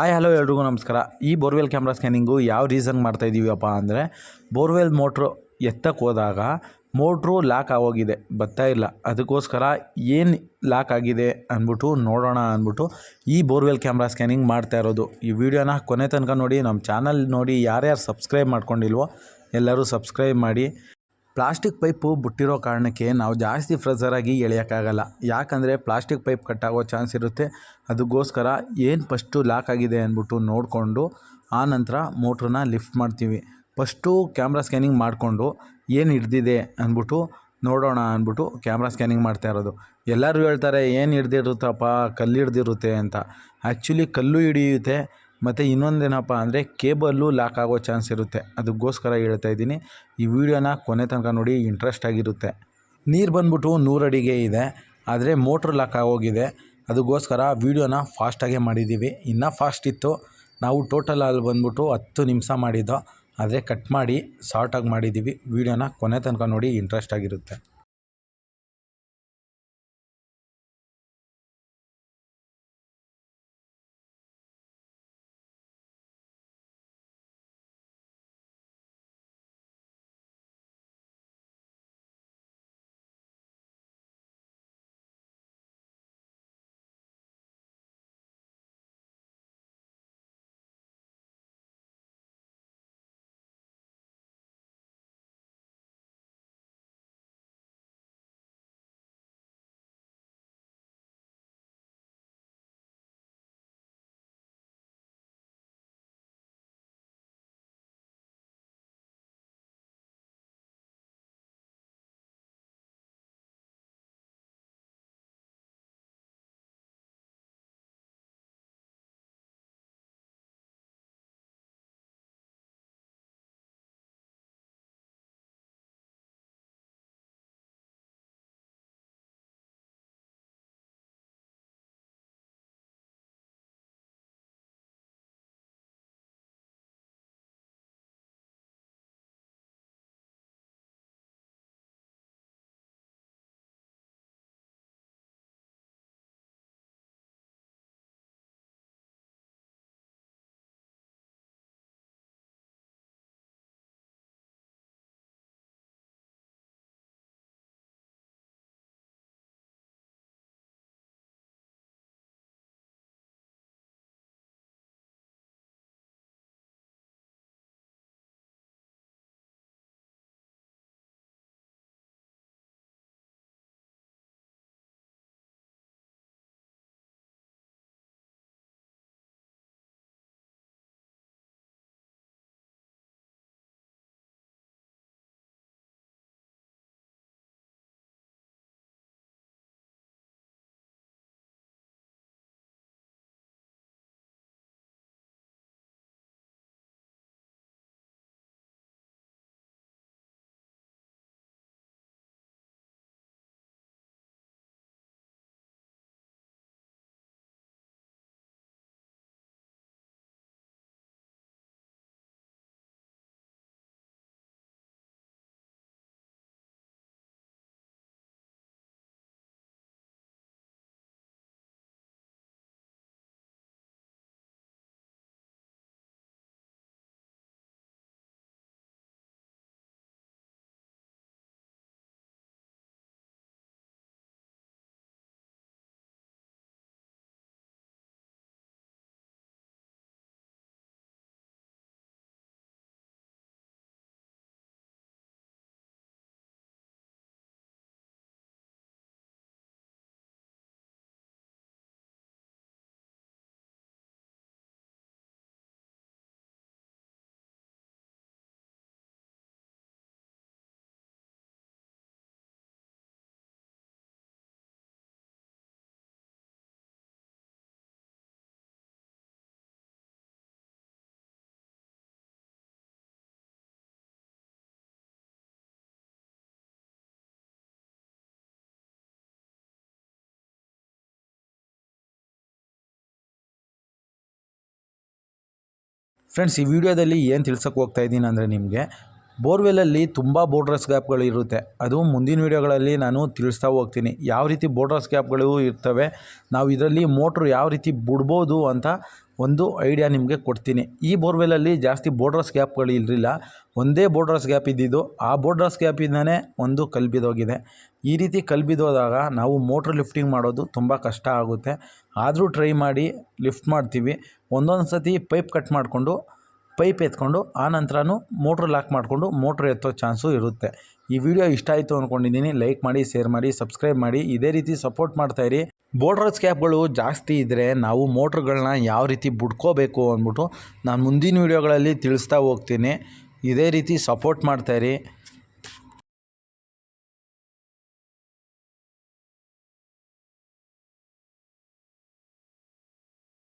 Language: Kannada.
ಹಾಯ್, ಹಲೋ ಎಲ್ರಿಗೂ ನಮಸ್ಕಾರ. ಈ ಬೋರ್ವೆಲ್ ಕ್ಯಾಮ್ರಾ ಸ್ಕ್ಯಾನಿಂಗು ಯಾವ ರೀಸನ್ ಮಾಡ್ತಾ ಇದ್ದೀವಪ್ಪ ಅಂದರೆ, ಬೋರ್ವೆಲ್ ಮೋಟ್ರು ಎತ್ತಕ್ಕೆ ಹೋದಾಗ ಮೋಟ್ರು ಲಾಕ್ ಆಗೋಗಿದೆ, ಬರ್ತಾ ಇಲ್ಲ. ಅದಕ್ಕೋಸ್ಕರ ಏನು ಲಾಕ್ ಆಗಿದೆ ಅಂದ್ಬಿಟ್ಟು ನೋಡೋಣ ಅಂದ್ಬಿಟ್ಟು ಈ ಬೋರ್ವೆಲ್ ಕ್ಯಾಮ್ರಾ ಸ್ಕ್ಯಾನಿಂಗ್ ಮಾಡ್ತಾ ಇರೋದು. ಈ ವಿಡಿಯೋನ ಕೊನೆ ತನಕ ನೋಡಿ, ನಮ್ಮ ಚಾನಲ್ ನೋಡಿ, ಯಾರ್ಯಾರು ಸಬ್ಸ್ಕ್ರೈಬ್ ಮಾಡ್ಕೊಂಡಿಲ್ವೋ ಎಲ್ಲರೂ ಸಬ್ಸ್ಕ್ರೈಬ್ ಮಾಡಿ. ಪ್ಲಾಸ್ಟಿಕ್ ಪೈಪು ಬಿಟ್ಟಿರೋ ಕಾರಣಕ್ಕೆ ನಾವು ಜಾಸ್ತಿ ಫ್ರೆಸರಾಗಿ ಎಳೆಯೋಕ್ಕಾಗಲ್ಲ. ಯಾಕಂದರೆ ಪ್ಲಾಸ್ಟಿಕ್ ಪೈಪ್ ಕಟ್ಟಾಗೋ ಚಾನ್ಸ್ ಇರುತ್ತೆ. ಅದಕ್ಕೋಸ್ಕರ ಏನು ಫಸ್ಟು ಲಾಕ್ ಆಗಿದೆ ಅಂದ್ಬಿಟ್ಟು ನೋಡಿಕೊಂಡು ಆ ನಂತರ ಮೋಟ್ರನ್ನ ಲಿಫ್ಟ್ ಮಾಡ್ತೀವಿ. ಫಸ್ಟು ಕ್ಯಾಮ್ರಾ ಸ್ಕ್ಯಾನಿಂಗ್ ಮಾಡಿಕೊಂಡು ಏನು ಹಿಡ್ದಿದೆ ಅಂದ್ಬಿಟ್ಟು ನೋಡೋಣ ಅಂದ್ಬಿಟ್ಟು ಕ್ಯಾಮ್ರಾ ಸ್ಕ್ಯಾನಿಂಗ್ ಮಾಡ್ತಾ ಇರೋದು. ಎಲ್ಲರೂ ಹೇಳ್ತಾರೆ, ಏನು ಹಿಡ್ದಿರುತ್ತಪ್ಪ? ಕಲ್ಲು ಹಿಡ್ದಿರುತ್ತೆ ಅಂತ. ಆ್ಯಕ್ಚುಲಿ ಕಲ್ಲು ಹಿಡಿಯುತ್ತೆ ಮತ್ತು ಇನ್ನೊಂದೇನಪ್ಪ ಅಂದರೆ ಕೇಬಲ್ಲು ಲಾಕ್ ಆಗೋ ಚಾನ್ಸ್ ಇರುತ್ತೆ. ಅದಕ್ಕೋಸ್ಕರ ಹೇಳ್ತಾ ಇದ್ದೀನಿ, ಈ ವಿಡಿಯೋನ ಕೊನೆ ತನಕ ನೋಡಿ ಇಂಟ್ರೆಸ್ಟ್ ಆಗಿರುತ್ತೆ. ನೀರು ಬಂದ್ಬಿಟ್ಟು ನೂರಡಿಗೆ ಇದೆ, ಆದರೆ ಮೋಟ್ರ್ ಲಾಕ್ ಆಗೋಗಿದೆ. ಅದಕ್ಕೋಸ್ಕರ ವೀಡಿಯೋನ ಫಾಸ್ಟಾಗೆ ಮಾಡಿದ್ದೀವಿ. ಇನ್ನೂ ಫಾಸ್ಟ್ ಇತ್ತು. ನಾವು ಟೋಟಲ್ ಅಲ್ಲಿ ಬಂದ್ಬಿಟ್ಟು ಹತ್ತು ನಿಮಿಷ ಮಾಡಿದ್ದೋ, ಆದರೆ ಕಟ್ ಮಾಡಿ ಶಾರ್ಟಾಗಿ ಮಾಡಿದ್ದೀವಿ. ವೀಡಿಯೋನ ಕೊನೆ ತನಕ ನೋಡಿ ಇಂಟ್ರೆಸ್ಟ್ ಆಗಿರುತ್ತೆ. ಫ್ರೆಂಡ್ಸ್ ಈ ವಿಡಿಯೋದಲ್ಲಿ ಏನು ತಿಳ್ಸೋಕೆ ಹೋಗ್ತಾ ಇದ್ದೀನಿ ಅಂದರೆ ನಿಮಗೆ ಬೋರ್ವೆಲಲ್ಲಿ ತುಂಬ ಬೋರ್ಡ್ರಸ್ ಗ್ಯಾಪ್ಗಳು ಇರುತ್ತೆ. ಅದು ಮುಂದಿನ ವೀಡಿಯೋಗಳಲ್ಲಿ ನಾನು ತಿಳಿಸ್ತಾ ಹೋಗ್ತೀನಿ. ಯಾವ ರೀತಿ ಬೋರ್ಡ್ರಸ್ ಗ್ಯಾಪ್ಗಳು ಇರ್ತವೆ, ನಾವು ಇದರಲ್ಲಿ ಮೋಟ್ರು ಯಾವ ರೀತಿ ಬಿಡ್ಬೋದು ಅಂತ ಒಂದು ಐಡಿಯಾ ನಿಮಗೆ ಕೊಡ್ತೀನಿ. ಈ ಬೋರ್ವೆಲಲ್ಲಿ ಜಾಸ್ತಿ ಬೋರ್ಡ್ರಸ್ ಗ್ಯಾಪ್ಗಳು ಇರಲಿಲ್ಲ. ಒಂದೇ ಬೋರ್ಡ್ರಸ್ ಗ್ಯಾಪ್ ಇದ್ದಿದ್ದು ಆ ಬೋರ್ಡ್ರಸ್ ಗ್ಯಾಪಿಂದನೇ ಒಂದು ಕಲ್ಬಿದೋಗಿದೆ ಈ ರೀತಿ ಕಲ್ಬಿದೋದಾಗ ನಾವು ಮೋಟ್ರ್ ಲಿಫ್ಟಿಂಗ್ ಮಾಡೋದು ತುಂಬ ಕಷ್ಟ ಆಗುತ್ತೆ. ಆದರೂ ಟ್ರೈ ಮಾಡಿ ಲಿಫ್ಟ್ ಮಾಡ್ತೀವಿ. ಒಂದೊಂದು ಸತಿ ಪೈಪ್ ಕಟ್ ಮಾಡಿಕೊಂಡು, ಪೈಪ್ ಎತ್ಕೊಂಡು, ಆ ನಂತರನೂ ಮೋಟ್ರ್ ಲಾಕ್ ಮಾಡಿಕೊಂಡು ಮೋಟ್ರ್ ಎತ್ತೋ ಚಾನ್ಸು ಇರುತ್ತೆ. ಈ ವಿಡಿಯೋ ಇಷ್ಟ ಆಯಿತು ಅಂದ್ಕೊಂಡಿದ್ದೀನಿ ಲೈಕ್ ಮಾಡಿ, ಶೇರ್ ಮಾಡಿ, ಸಬ್ಸ್ಕ್ರೈಬ್ ಮಾಡಿ. ಇದೇ ರೀತಿ ಸಪೋರ್ಟ್ ಮಾಡ್ತಾಯಿರಿ ಬೋರ್ಡ್ರಸ್ ಸ್ಕ್ಯಾಪ್ಗಳು ಜಾಸ್ತಿ ಇದ್ದರೆ ನಾವು ಮೋಟ್ರ್ಗಳನ್ನ ಯಾವ ರೀತಿ ಬಿಡ್ಕೋಬೇಕು ಅಂದ್ಬಿಟ್ಟು ನಾನು ಮುಂದಿನ ವೀಡಿಯೋಗಳಲ್ಲಿ ತಿಳಿಸ್ತಾ ಹೋಗ್ತೀನಿ. ಇದೇ ರೀತಿ ಸಪೋರ್ಟ್ ಮಾಡ್ತಾಯಿರಿ